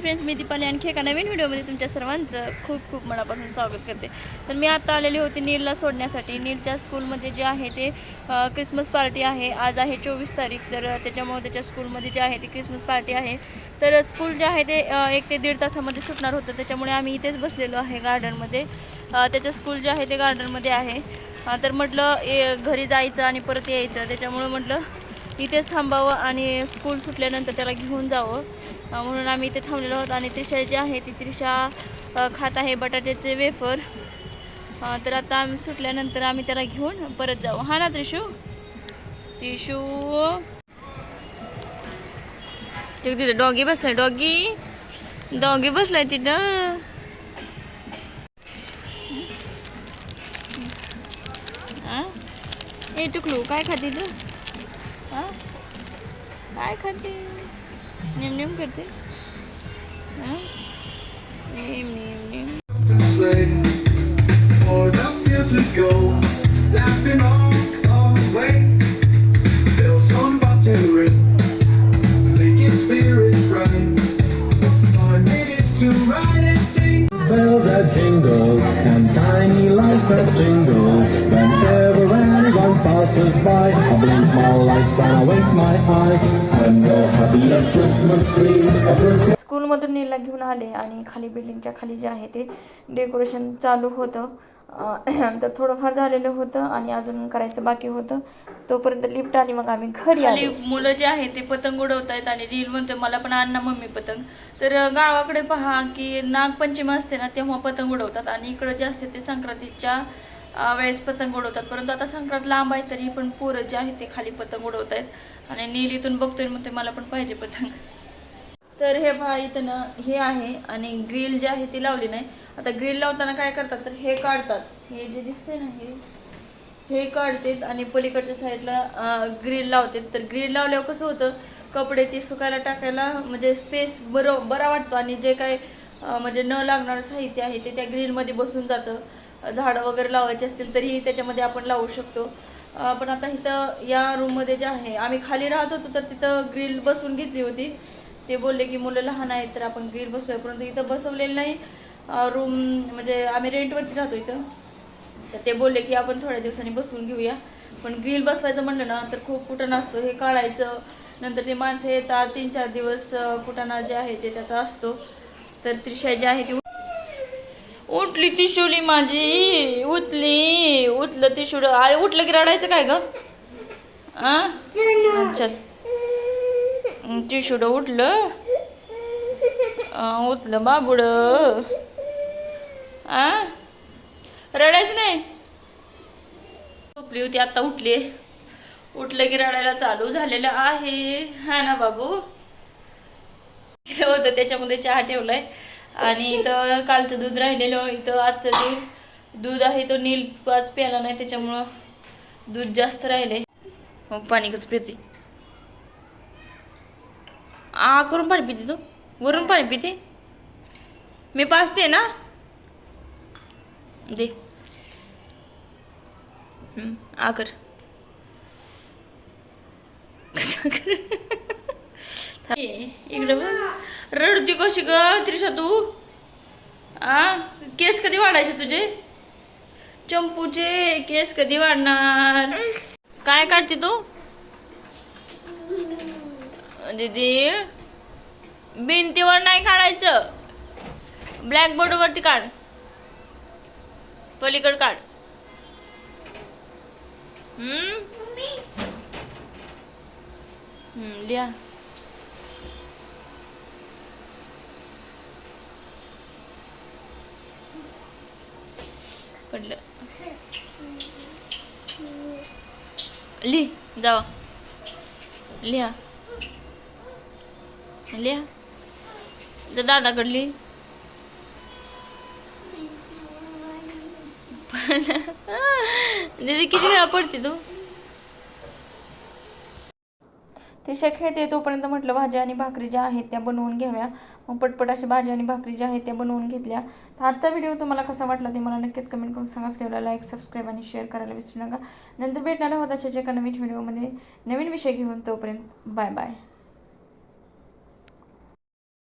Friends मी दीपाली. आणखी एका नवीन व्हिडिओमध्ये तुमच्या सर्वांचं खूप खूप मनापासून स्वागत करते. तर मी आता आलेली होती नीलला सोडण्यासाठी. नीलच्या स्कूलमध्ये जे आहे ते क्रिसमस पार्टी आहे. आज आहे चोवीस तारीख तर त्याच्यामुळे त्याच्या स्कूलमध्ये जे आहे ती क्रिसमस पार्टी आहे. तर स्कूल जे आहे ते एक ते दीड तासामध्ये सुटणार होतं. त्याच्यामुळे आम्ही इथेच बसलेलो आहे गार्डनमध्ये त्याचं स्कूल जे आहे ते गार्डनमध्ये आहे. तर म्हटलं ए घरी जायचं आणि परत यायचं. त्याच्यामुळं म्हटलं इथेच थांबावं आणि स्कूल सुटल्यानंतर त्याला घेऊन जावं. म्हणून आम्ही इथे थांबलेलो आहोत आणि त्रिशा जी आहे ती त्रिशा खात आहे बटाट्याचे वेफर तर आता आम्ही सुटल्यानंतर आम्ही त्याला घेऊन परत जाऊ. हा ना त्रिशू? त्रिशू? ते तिथे डॉगी बसलाय डॉगी? डॉगी बसलाय तिथं. ए टुकलू काय खाती तू? हा काय खाते नेम नेम करते हा? नेम नेम नेम For the years blink my lights and I wink my eye. And the happiest Christmas tree. ever स्कूलमधून नीलला घेऊन आले आणि खाली बिल्डिंगच्या खाली जे आहे ते डेकोरेशन चालू होतं. तर थोडंफार झालेलं होतं आणि अजून करायचं बाकी होतं. तोपर्यंत लिफ्ट आली मग आम्ही घरी आली. मुलं जे आहे ते पतंग उडवत आहेत आणि रील म्हणते मला पण आणा मम्मी पतंग. तर गावाकडे पहा की नागपंचमी असते ना तेव्हा पतंग उडवतात. आणि इकडं जे असते ते संक्रांतीच्या वेळेस पतंग उडवतात. परंतु आता संक्रांत लांब आहे तरी पण पोरं जे आहे ते खाली पतंग उडवत आहेत आणि नीलीतून बघतोय बघतोय म्हणते मला पण पाहिजे पतंग. तर हे पहा इथं ना हे आहे आणि ग्रिल जे आहे ती लावली नाही. आता ग्रिल लावताना काय करतात तर हे काढतात. हे जे दिसते ना हे हे काढतात आणि पलीकडच्या साईडला ग्रिल लावतात. तर ग्रिल लावल्यावर कसं होतं कपडे ते सुकायला टाकायला म्हणजे स्पेस बरं बरा वाटतो. आणि जे काय म्हणजे न लागणारं साहित्य आहे ते त्या ग्रिलमध्ये बसून जातं. झाडं वगैरे लावायचे असतील तरीही त्याच्यामध्ये आपण लावू शकतो. पण आता इथं या रूममध्ये जे आहे आम्ही खाली राहत होतो तर तिथं ग्रिल बसून घेतली होती. ते बोलले की मुलं लहान आहेत तर आपण ग्रिल बसूया परंतु इथं बसवलेलं नाही. रूम म्हणजे आम्ही रेंटवरती राहतो इथं. तर ते बोलले की आपण थोड्या दिवसांनी बसून घेऊया. पण ग्रिल बसवायचं म्हणलं ना तर खूप कुठं नसतो हे काढायचं. नंतर ते माणसं येतात तीन चार दिवस अं, कुटाणा जे आहे ते त्याचा असतो. तर त्रिशा जी आहे ती उठली तिशुली माझी. उठली. उठलं तिशुड अरे उठलं की रडायचं काय ग? चल तिशुड उठलं. उठलं बाबुड. आ? रडायचं नाही? झोपली होती आता उठली. उठलं की रडायला चालू झालेलं आहे. हा ना बाबू? होतं त्याच्यामध्ये चहा ठेवलाय. आणि इथं कालचं दूध राहिलेलं इथं आजचं दूध दूध आहे तो नील पाच प्याला नाही त्याच्यामुळं दूध जास्त राहिले. हो, मग पाणी कसं पिते. आ करून पाणी पिते तू? वरून पाणी पिते? मी पाचते ना? दे. हम्म, आ कर. इकडं बघ. रडती कशी ग त्रिशा तू? आ? केस कधी वाढायचे तुझे? चंपूचे केस कधी वाढणार? काय काढते तू? दीदी भिंतीवर नाही काढायचं. ब्लॅकबोर्ड वरती काढ. पलीकड काढ. हम्म लिहा. पडलं लिह जावा लिहा लिहा तर दादाकडे लिह पण दीदी किती वेळा पडते तू तिशा खेळते तोपर्यंत म्हटलं भाज्या आणि भाकरी ज्या आहेत त्या बनवून घ्याव्या. मग पटपट अशा भाज्या आणि भाकरी ज्या आहेत त्या बनवून घेतल्या. तर आजचा व्हिडिओ तुम्हाला कसा वाटला ते मला नक्कीच कमेंट करून सांगा. व्हिडिओला लाईक सबस्क्राईब आणि शेअर करायला विसरू नका. नंतर भेटणार आहोत अशाच एका नवीन व्हिडिओमध्ये. नवीन विषय घेऊन तोपर्यंत बाय बाय.